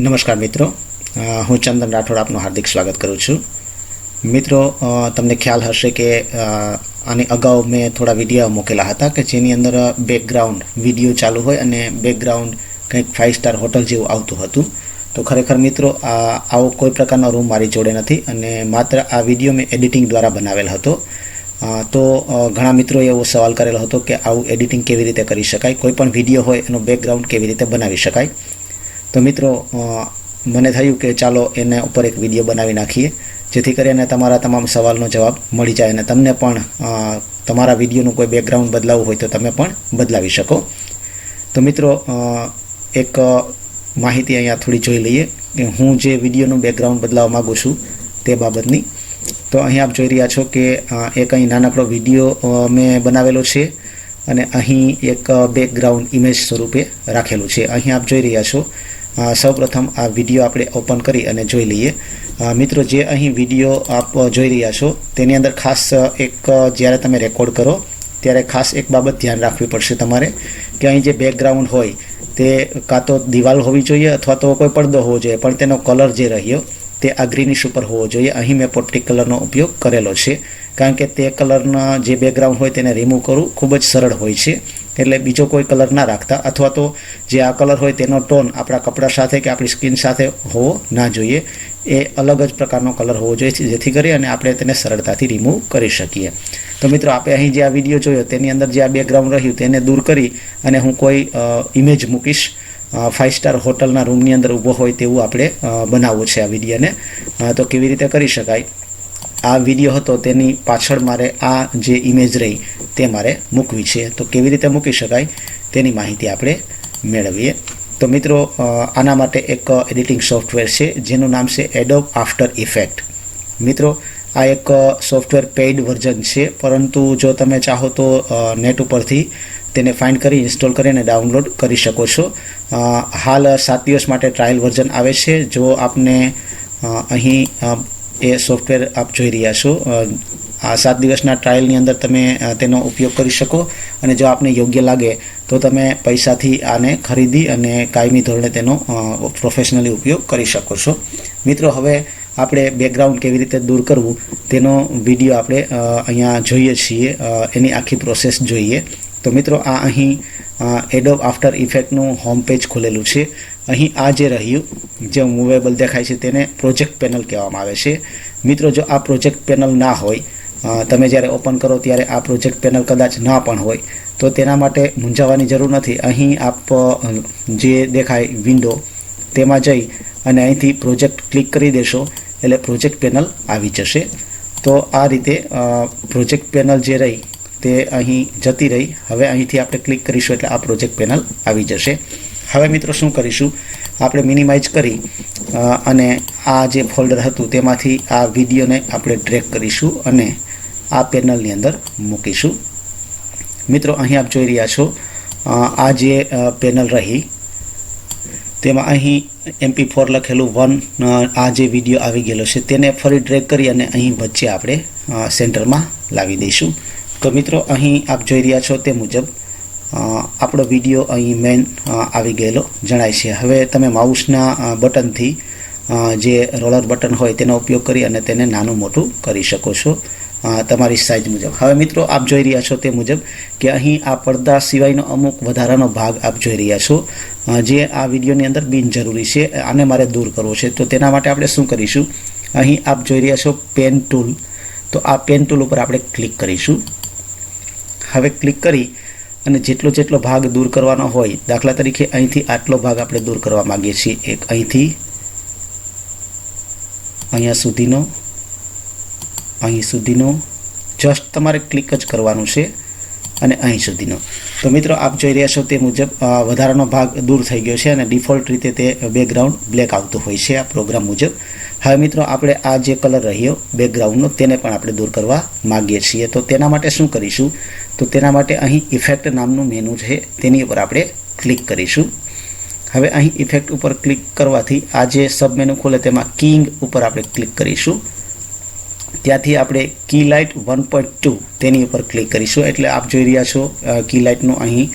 નમસ્કાર મિત્રો. હું ચંદન રાઠોડ આપનું હાર્દિક સ્વાગત કરું છું. મિત્રો તમને ખ્યાલ હશે કે આની અગાઉ મેં થોડા વીડિયો મૂકેલા હતા કે જેની અંદર બેકગ્રાઉન્ડ વીડિયો ચાલુ હોય અને બેકગ્રાઉન્ડ કંઈક ફાઇવ સ્ટાર હોટલ જેવું આવતું હતું. તો ખરેખર મિત્રો, આ, આવો કોઈ પ્રકારનો રૂમ મારી જોડે નથી અને માત્ર આ વીડિયો મેં એડિટિંગ દ્વારા બનાવેલ હતો. તો ઘણા મિત્રોએ એવો સવાલ કરેલો હતો કે આવું એડિટિંગ કેવી રીતે કરી શકાય? કોઈ પણ વીડિયો હોય એનો બેકગ્રાઉન્ડ કેવી રીતે બનાવી શકાય? તો મિત્રો મને થયું કે ચાલો એને ઉપર એક વીડિયો બનાવી નાખીએ, જેથી કરીને તમારા તમામ સવાલનો જવાબ મળી જાય અને તમને પણ તમારા વિડીયોનું કોઈ બેકગ્રાઉન્ડ બદલાવવું હોય તો તમે પણ બદલાવી શકો. તો મિત્રો એક માહિતી અહીંયા થોડી જોઈ લઈએ કે હું જે વિડીયોનું બેકગ્રાઉન્ડ બદલાવવા માગું છું તે બાબતની. તો અહીં આપ જોઈ રહ્યા છો કે એક અહીં નાનકડો વીડિયો મેં બનાવેલો છે અને અહીં એક બેકગ્રાઉન્ડ ઇમેજ સ્વરૂપે રાખેલું છે. અહીં આપ જોઈ રહ્યા છો સૌપ્રથમ આ વીડિયો આપણે ઓપન કરી અને જોઈ લઈએ. મિત્રો જે અહીં વીડિયો આપ જોઈ રહ્યા છો, તેની અંદર ખાસ એક જ્યારે તમે રેકોર્ડ કરો, ત્યારે ખાસ એક બાબત ધ્યાન રાખવી પડશે તમારે કે અહીં જે બેકગ્રાઉન્ડ હોય, તે કાં તો દિવાલ હોવી જોઈએ અથવા તો કોઈ પડદો હોવો જોઈએ, પણ તેનો કલર જે રહ્યો, તે આ ગ્રીનિશ ઉપર હોવો જોઈએ. અહીં મેં પોટ્ટી કલરનો ઉપયોગ કરેલો છે, કારણ કે તે કલરના જે બેકગ્રાઉન્ડ હોય તેને રિમૂવ કરવું ખૂબ જ સરળ હોય છે. એટલે બીજો કોઈ કલર ના રાખતા. અથવા તો જે આ કલર હોય તેનો ટોન આપણા કપડા સાથે કે આપણી સ્કિન સાથે હોવો ના જોઈએ. એ અલગ જ પ્રકારનો કલર હોવો જોઈએ, જેથી કરી અને આપણે તેને સરળતાથી રિમૂવ કરી શકીએ. તો મિત્રો આપણે અહીં જે આ વીડિયો જોયો, તેની અંદર જે આ બેકગ્રાઉન્ડ રહ્યું, તેને દૂર કરી અને હું કોઈ ઇમેજ મૂકીશ. ફાઇવ સ્ટાર હોટલના રૂમની અંદર ઊભો હોય તેવું આપણે બનાવવું છે આ વિડીયોને તો કેવી રીતે કરી શકાય? આ વીડિયો હતો તેની પાછળ મારે આ જે ઇમેજ રહી તે મારે મૂકવી છે. તો કેવી રીતે મૂકી શકાય તેની માહિતી આપણે મેળવીએ. તો મિત્રો આના માટે એક એડિટિંગ સોફ્ટવેર છે, જેનું નામ છે એડોબ આફ્ટર ઇફેક્ટ મિત્રો, આ એક સોફ્ટવેર પેઇડ વર્ઝન છે, પરંતુ જો તમે ચાહો તો નેટ ઉપરથી તેને ફાઇન્ડ કરી ઇન્સ્ટોલ કરીને ડાઉનલોડ કરી શકો છો. હાલ સાત દિવસ માટે ટ્રાયલ વર્ઝન આવે છે. જો આપને અહીં એ સોફ્ટવેર આપ જોઈ રહ્યા છો. આ સાત દિવસના ટ્રાયલની અંદર તમે તેનો ઉપયોગ કરી શકો અને જો આપને યોગ્ય લાગે તો તમે પૈસાથી આને ખરીદી અને કાયમી ધોરણે તેનો પ્રોફેશનલી ઉપયોગ કરી શકો છો. મિત્રો, હવે આપણે બેકગ્રાઉન્ડ કેવી રીતે દૂર કરવું તેનો વીડિયો આપણે અહીંયા જોઈએ છીએ. એની આખી પ્રોસેસ જોઈએ. તો મિત્રો, આ અહીં એડોબ આફ્ટર ઇફેક્ટનું હોમ પેજ ખોલેલું છે. અહીં આ જે રહ્યું, જે મૂવેબલ દેખાય છે તેને પ્રોજેક્ટ પેનલ કહેવામાં આવે છે. મિત્રો, જો આ પ્રોજેક્ટ પેનલ ના હોય તમે જ્યારે ઓપન કરો ત્યારે આ પ્રોજેક્ટ પેનલ કદાચ ના પણ હોય, તો તેના માટે મૂંઝાવાની જરૂર નથી. અહીં આપ જે દેખાય વિન્ડો તેમાં જઈ અને અહીંથી પ્રોજેક્ટ ક્લિક કરી દેશો, એટલે પ્રોજેક્ટ પેનલ આવી જશે. તો આ રીતે પ્રોજેક્ટ પેનલ જે રહી, તે અહીં જતી રહી. હવે અહીંથી આપણે ક્લિક કરીશું એટલે આ પ્રોજેક્ટ પેનલ આવી જશે. હવે મિત્રો શું કરીશું? આપણે મિનિમાઇઝ કરી અને આ જે ફોલ્ડર હતું તેમાંથી આ વિડીયોને આપણે ટ્રેક કરીશું અને આ પેનલની અંદર મૂકીશું. મિત્રો, અહીં આપ જોઈ રહ્યા છો આ જે પેનલ રહી, તેમાં અહીં એમપી ફોર લખેલું વન આ જે વીડિયો આવી ગયેલો છે તેને ફરી ડ્રેક કરી અને અહીં વચ્ચે આપણે સેન્ટરમાં લાવી દઈશું. તો મિત્રો, અહીં આપ જોઈ રહ્યા છો તે મુજબ આપણો વીડિયો અહીં મેન આવી ગયેલો, જણાય છે. હવે તમે માઉસના બટનથી જે રોલર બટન હોય તેનો ઉપયોગ કરી અને તેને નાનું મોટું કરી શકો છો. તમારી સાઇઝ મુજબ. હવે મિત્રો, આપ જોઈ રહ્યા છો તે મુજબ કે અહીં આ પડદા સિવાયનો અમુક વધારાનો ભાગ આપ જોઈ રહ્યા છો. જે આ વિડીયોની અંદર બિનજરૂરી છે, આને મારે દૂર કરવો છે. તો તેના માટે આપણે શું કરીશું? અહીં આપ જોઈ રહ્યા છો પેન ટૂલ તો આ પેન ટૂલ ઉપર આપણે ક્લિક કરીશું. હવે ક્લિક કરી અને જેટલો જેટલો ભાગ દૂર કરવાનો હોય, દાખલા તરીકે અહીંથી આટલો ભાગ આપણે દૂર કરવા માગીએ છીએ. એક અહીંથી, અહીંયા સુધીનો, અહીં સુધીનો જસ્ટ તમારે ક્લિક જ કરવાનું છે. અને અહીં સુધીનો. તો મિત્રો, આપ જોઈ રહ્યા છો તે મુજબ વધારાનો ભાગ દૂર થઈ ગયો છે અને ડિફોલ્ટ રીતે તે બેકગ્રાઉન્ડ બ્લેક આવતું હોય છે આ પ્રોગ્રામ મુજબ. હવે મિત્રો, આપણે આ જે કલર રહ્યો બેકગ્રાઉન્ડનો તેને પણ આપણે દૂર કરવા માગીએ છીએ. તો તેના માટે શું કરીશું? તો તેના માટે અહીં ઇફેક્ટ નામનું મેનુ છે, તેની ઉપર આપણે ક્લિક કરીશું. હવે અહીં ઇફેક્ટ ઉપર ક્લિક કરવાથી આ જે સબ મેનુ ખોલે તેમાં કિંગ ઉપર આપણે ક્લિક કરીશું. ત્યાંથી આપણે key light one point two તેની ઉપર ક્લિક કરીશું. એટલે આપ જોઈ રહ્યા છો કી લાઇટનું અહીં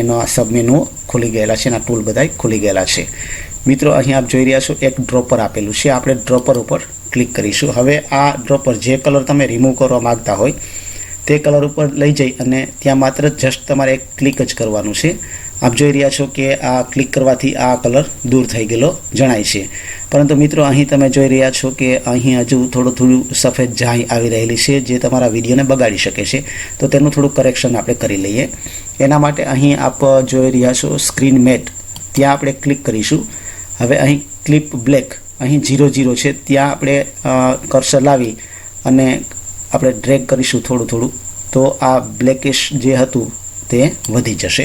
એનો આ સબમેનુ ખુલી ગયેલા છે એના ટૂલ બધા ખુલી ગયેલા છે. મિત્રો, અહીં આપ જોઈ રહ્યા છો, એક ડ્રોપર આપેલું છે. આપણે ડ્રોપર ઉપર ક્લિક કરીશું. હવે આ ડ્રોપર જે કલર તમે રિમૂવ કરવા માંગતા હોય, તે કલર ઉપર લઈ જઈ અને ત્યાં માત્ર જસ્ટ તમારે એક ક્લિક જ કરવાનું છે. આપ જોઈ રહ્યા છો કે આ ક્લિક કરવાથી આ કલર દૂર થઈ ગયેલો જણાય છે. પરંતુ મિત્રો, અહીં તમે જોઈ રહ્યા છો કે અહીં હજુ થોડું થોડું સફેદ જાય આવી રહેલી છે, જે તમારા વિડીયોને બગાડી શકે છે. તો તેનું થોડું કરેક્શન આપણે કરી લઈએ. એના માટે અહીં આપ જોઈ રહ્યા છો સ્ક્રીન મેટ ત્યાં આપણે ક્લિક કરીશું. હવે અહીં ક્લિપ બ્લેક અહીં જીરો જીરો છે. ત્યાં આપણે કર્સર લાવી અને આપણે ડ્રેગ કરીશું થોડું થોડું. તો આ બ્લેકિશ જે હતું તે વધી જશે.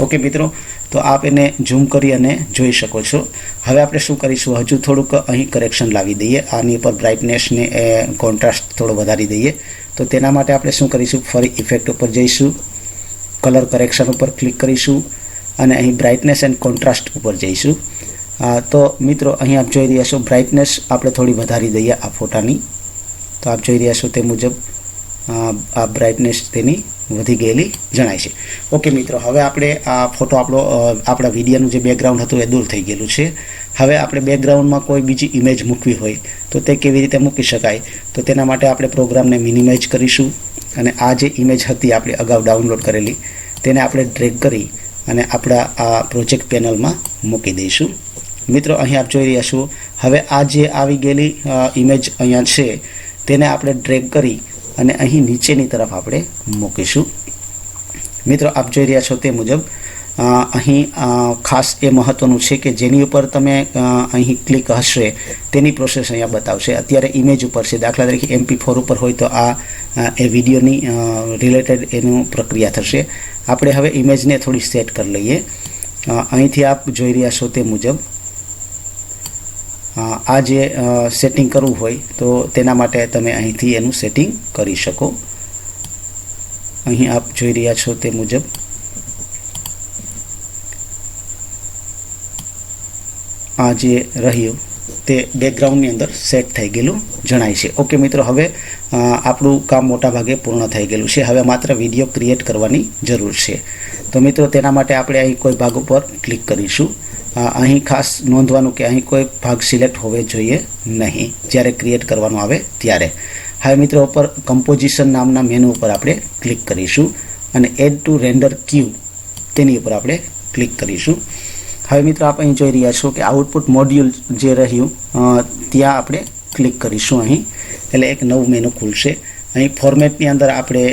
ઓકે મિત્રો. તો આપ એને ઝૂમ કરી અને જોઈ શકો છો. હવે આપણે શું કરીશું? હજુ થોડુંક અહીં કરેક્શન લાવી દઈએ. આની ઉપર બ્રાઇટનેસને કોન્ટ્રાસ્ટ થોડો વધારી દઈએ. તો તેના માટે આપણે શું કરીશું? ફરી ઇફેક્ટ ઉપર જઈશું. કલર કરેક્શન ઉપર ક્લિક કરીશું. અને અહીં બ્રાઇટનેસ એન્ડ કોન્ટ્રાસ્ટ ઉપર જઈશું. તો મિત્રો, અહીં આપ જોઈ રહ્યા છો બ્રાઇટનેસ આપણે થોડી વધારી દઈએ આ ફોટાની. તો આપ જોઈ રહ્યા છો તે મુજબ, આ બ્રાઇટનેસ તેની વધી ગયેલી જણાય છે. ઓકે મિત્રો, હવે આપણે આ ફોટો આપણો આપણા વિડીયાનું જે બેકગ્રાઉન્ડ હતું એ દૂર થઈ ગયેલું છે. હવે આપણે બેકગ્રાઉન્ડમાં કોઈ બીજી ઇમેજ મૂકવી હોય, તો તે કેવી રીતે મૂકી શકાય? તો તેના માટે આપણે પ્રોગ્રામને મિનિમાઇઝ કરીશું. અને આ જે ઇમેજ હતી આપણે અગાઉ ડાઉનલોડ કરેલી, તેને આપણે ડ્રેગ કરી અને આપણા આ પ્રોજેક્ટ પેનલમાં મૂકી દઈશું. મિત્રો, અહીં આપ જોઈ રહ્યા છો, હવે આ જે આવી ગયેલી ઇમેજ અહીંયા છે, તેને આપણે ડ્રેગ કરી અને અહીં નીચેની તરફ આપણે મૂકીશું. મિત્રો, આપ જોઈ રહ્યા છો તે મુજબ અહીં ખાસ એ મહત્વનું છે કે જેની ઉપર તમે અહીં ક્લિક હશે, તેની પ્રોસેસ અહીંયા બતાવશે. અત્યારે ઇમેજ ઉપર છે. દાખલા તરીકે એમપી ફોર ઉપર હોય તો આ એ વિડીયોની રિલેટેડ એનું પ્રક્રિયા થશે. આપણે હવે ઇમેજને થોડી સેટ કરી લઈએ. અહીંથી આપ જોઈ રહ્યા છો તે મુજબ આ જે સેટિંગ કરવું હોય, તો તેના માટે તમે અહીંથી એનું સેટિંગ કરી શકો. અહીં આપ જોઈ રહ્યા છો તે મુજબ. આ જે રહ્યું, તે બેકગ્રાઉન્ડની અંદર સેટ થઈ ગયેલું જણાય છે. ઓકે મિત્રો, હવે આપણું કામ મોટા ભાગે પૂર્ણ થઈ ગયેલું છે. હવે માત્ર વીડિયો ક્રિએટ કરવાની જરૂર છે. તો મિત્રો, તેના માટે આપણે અહીં કોઈ ભાગ ઉપર ક્લિક કરીશું. અહીં ખાસ નોંધવાનું કે અહીં કોઈ ભાગ સિલેક્ટ હોવે જોઈએ નહીં. જ્યારે ક્રિએટ કરવાનું આવે ત્યારે. હવે મિત્રો, ઉપર કમ્પોઝિશન નામના મેનુ ઉપર આપણે ક્લિક કરીશું અને એડ ટુ રેન્ડર ક્યુ તેની ઉપર આપણે ક્લિક કરીશું. હવે મિત્રો, આપ અહીં જોઈ રહ્યા છો કે આઉટપુટ મોડ્યુલ જે રહ્યું ત્યાં આપણે ક્લિક કરીશું અહીં. એટલે એક નવું મેનુ ખુલશે. અહીં ફોર્મેટની અંદર આપણે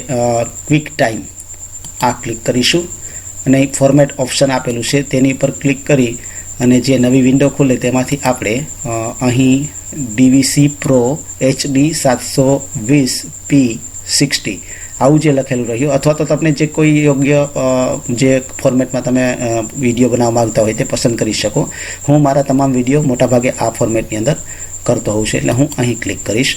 ક્વિક ટાઈમ આ ક્લિક કરીશું. અને ફોર્મેટ ઓપ્શન આપેલું છે, તેની પર ક્લિક કરી અને જે નવી વિન્ડો ખુલે તેમાંથી આપણે અહીં ડીવીસી પ્રો એચડી સાતસો વીસ પી સિક્સટી આવું જે લખેલું રહ્યું. અથવા તો તમને જે કોઈ યોગ્ય જે ફોર્મેટમાં તમે વીડિયો બનાવવા માગતા હોય તે પસંદ કરી શકો. હું મારા તમામ વીડિયો મોટાભાગે આ ફોર્મેટની અંદર કરતો હોઉં છું, એટલે હું અહીં ક્લિક કરીશ.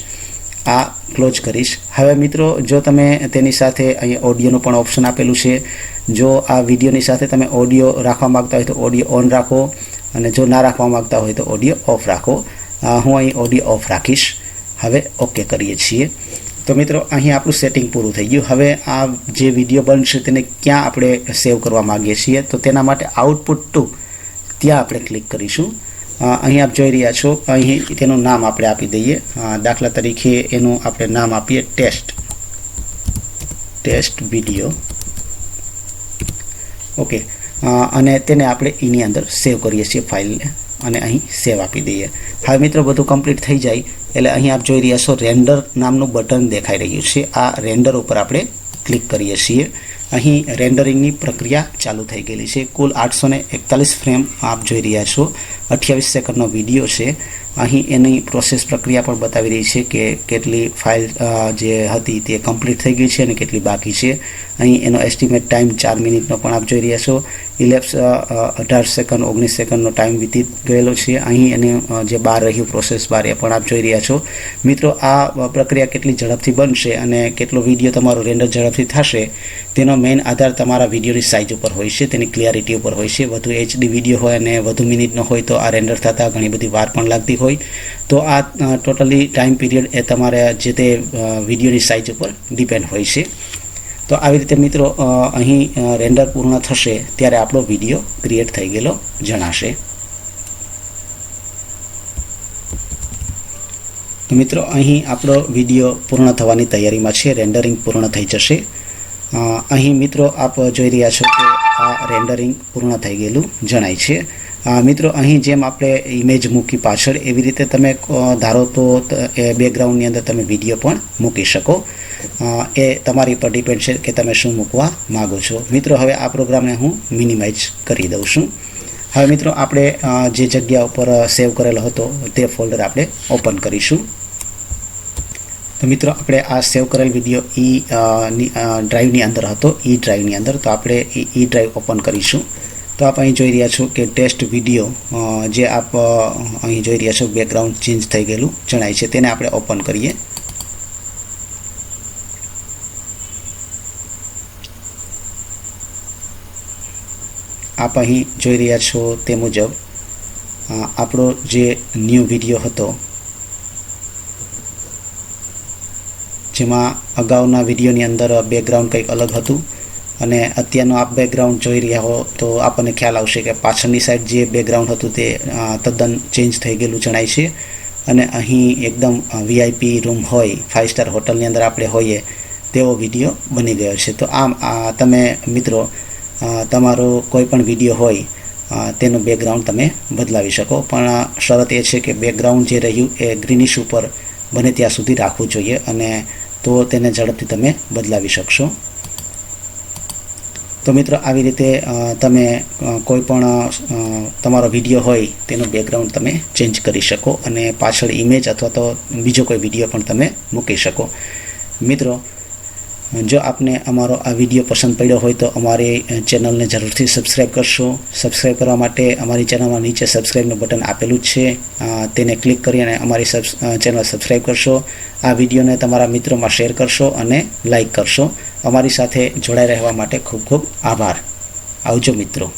આ ક્લોઝ કરીશ. હવે મિત્રો, જો તમે તેની સાથે અહીં ઓડિયોનું પણ ઓપ્શન આપેલું છે, જો આ વિડીયોની સાથે તમે ઓડિયો રાખવા માગતા હોય તો ઓડિયો ઓન રાખો અને જો ના રાખવા માગતા હોય તો ઓડિયો ઓફ રાખો. હું અહીં ઓડિયો ઓફ રાખીશ. હવે ઓકે કરીએ છીએ. તો મિત્રો, અહીં આપણું સેટિંગ પૂરું થઈ ગયું. હવે આ જે વીડિયો બનશે તેને ક્યાં આપણે સેવ કરવા માગીએ છીએ? તો તેના માટે આઉટપુટ ટુ ત્યાં આપણે ક્લિક કરીશું. અહીં આપ જોઈ રહ્યા છો. અહીં તેનું નામ આપણે આપી દઈએ. દાખલા તરીકે એનું આપણે નામ આપીએ ટેસ્ટ. Test video. ઓકે. અને તેને આપણે એની અંદર સેવ કરીએ છીએ ફાઇલને અને અહીં સેવ આપી દઈએ. હવે મિત્રો બધું કમ્પ્લીટ થઈ જાય એટલે અહીં આપ જોઈ રહ્યા છો રેન્ડર નામનું બટન દેખાઈ રહ્યું છે. આ રેન્ડર ઉપર આપણે ક્લિક કરીએ છીએ. અહીં રેન્ડરિંગની પ્રક્રિયા ચાલુ થઈ ગયેલી છે. કુલ આઠસો એકતાલીસ ફ્રેમ આપ જોઈ રહ્યા છો. અઠ્યાવીસ સેકન્ડનો વીડિયો છે. અહીં એની પ્રોસેસ પ્રક્રિયા પણ બતાવી રહી છે કે કેટલી ફાઇલ જે હતી તે કમ્પ્લીટ થઈ ગઈ છે અને કેટલી બાકી છે. અહીં એનો એસ્ટિમેટ ટાઈમ ચાર મિનિટનો પણ આપ જોઈ રહ્યા છો. ઇલેપ્સ અઢાર સેકન્ડ ઓગણીસ સેકન્ડનો ટાઈમ વીતી ગયેલો છે. અહીં એને જે બાર રહ્યું પ્રોસેસ બાર એ પણ આપ જોઈ રહ્યા છો. મિત્રો, આ પ્રક્રિયા કેટલી ઝડપથી બનશે અને કેટલો વીડિયો તમારો રેન્ડર ઝડપથી થશે, તેનો મેઇન આધાર તમારા વિડીયોની સાઇઝ ઉપર હોય છે, તેની ક્લિયરિટી ઉપર હોય છે. વધુ એચડી વીડિયો હોય અને વધુ મિનિટનો હોય તો આ રેન્ડર થતાં ઘણી બધી વાર પણ લાગતી હોય. તો આ ટોટલી ટાઈમ પીરિયડ એ તમારે જે તે વિડીયોની સાઇઝ ઉપર ડિપેન્ડ હોય છે. તો આવી રીતે મિત્રો અહીં રેન્ડર પૂર્ણ થશે ત્યારે આપણો વીડિયો ક્રિએટ થઈ ગયેલો જણાશે. તો મિત્રો, અહીં આપણો વીડિયો પૂર્ણ થવાની તૈયારીમાં છે રેન્ડરિંગ પૂર્ણ થઈ જશે. અહીં મિત્રો, આપ જોઈ રહ્યા છો કે આ રેન્ડરિંગ પૂર્ણ થઈ ગયેલું જણાય છે. મિત્રો, અહીં જેમ આપણે ઇમેજ મૂકી પાછળ, એવી રીતે તમે ધારો તો એ બેકગ્રાઉન્ડની અંદર તમે વીડિયો પણ મૂકી શકો. એ તમારી પર ડિપેન્ડ છે કે તમે શું મૂકવા માગો છો. મિત્રો, હવે આ પ્રોગ્રામને હું મિનિમાઇઝ કરી દઉં છું. હવે મિત્રો, આપણે જે જગ્યા ઉપર સેવ કરેલો હતો, તે ફોલ્ડર આપણે ઓપન કરીશું. તો મિત્રો, આપણે આ સેવ કરેલ વીડિયો ઈ ડ્રાઈવની અંદર હતો, ઈ ડ્રાઈવની અંદર. તો આપણે ઈ ડ્રાઈવ ઓપન કરીશું. તો આપ અહીં જોઈ રહ્યા છો કે ટેસ્ટ વીડિયો જે આપ અહીં જોઈ રહ્યા છો બેકગ્રાઉન્ડ ચેન્જ થઈ ગયેલું જણાય છે. તેને આપણે ઓપન કરીએ. આપ અહીં જોઈ રહ્યા છો તે મુજબ આપણો જે ન્યૂ વીડિયો હતો, જેમાં અગાઉના વિડીયોની અંદર બેકગ્રાઉન્ડ કંઈક અલગ હતું. અને અત્યારનું આપ બેકગ્રાઉન્ડ જોઈ રહ્યા હો, તો આપણને ખ્યાલ આવશે કે પાછળની સાઈડ જે બેકગ્રાઉન્ડ હતું તે તદ્દન ચેન્જ થઈ ગયેલું જણાય છે. અને અહીં એકદમ વીઆઈપી રૂમ હોય ફાઇવ સ્ટાર હોટલની અંદર આપણે હોઈએ, તેવો વીડિયો બની ગયો છે. તો આમ તમે મિત્રો તમારો કોઈ પણ વીડિયો હોય તેનું બેકગ્રાઉન્ડ તમે બદલાવી શકો. પણ શરત એ છે કે બેકગ્રાઉન્ડ જે રહ્યું એ ગ્રીનિશ ઉપર બને ત્યાં સુધી રાખવું જોઈએ અને તો તેને ઝડપથી તમે બદલાવી શકશો. તો મિત્રો, આવી રીતે તમે કોઈ પણ તમારો વીડિયો હોય, તેનું બેકગ્રાઉન્ડ તમે ચેન્જ કરી શકો અને પાછળ ઇમેજ અથવા તો બીજો કોઈ વીડિયો પણ તમે મૂકી શકો. મિત્રો જો આપને અમારો આ વીડિયો પસંદ પડ્યો હોય તો અમારી ચેનલને જરૂરથી સબસ્ક્રાઈબ કરશો. સબસ્ક્રાઈબ કરવા માટે અમારી ચેનલમાં નીચે સબસ્ક્રાઈબનું બટન આપેલું જ છે. તેને ક્લિક કરી અને અમારી ચેનલ સબસ્ક્રાઈબ કરશો. આ વિડીયોને તમારા મિત્રોમાં શેર કરશો અને લાઇક કરશો. અમારી સાથે જોડાઈ રહેવા માટે ખૂબ ખૂબ આભાર. આવજો મિત્રો.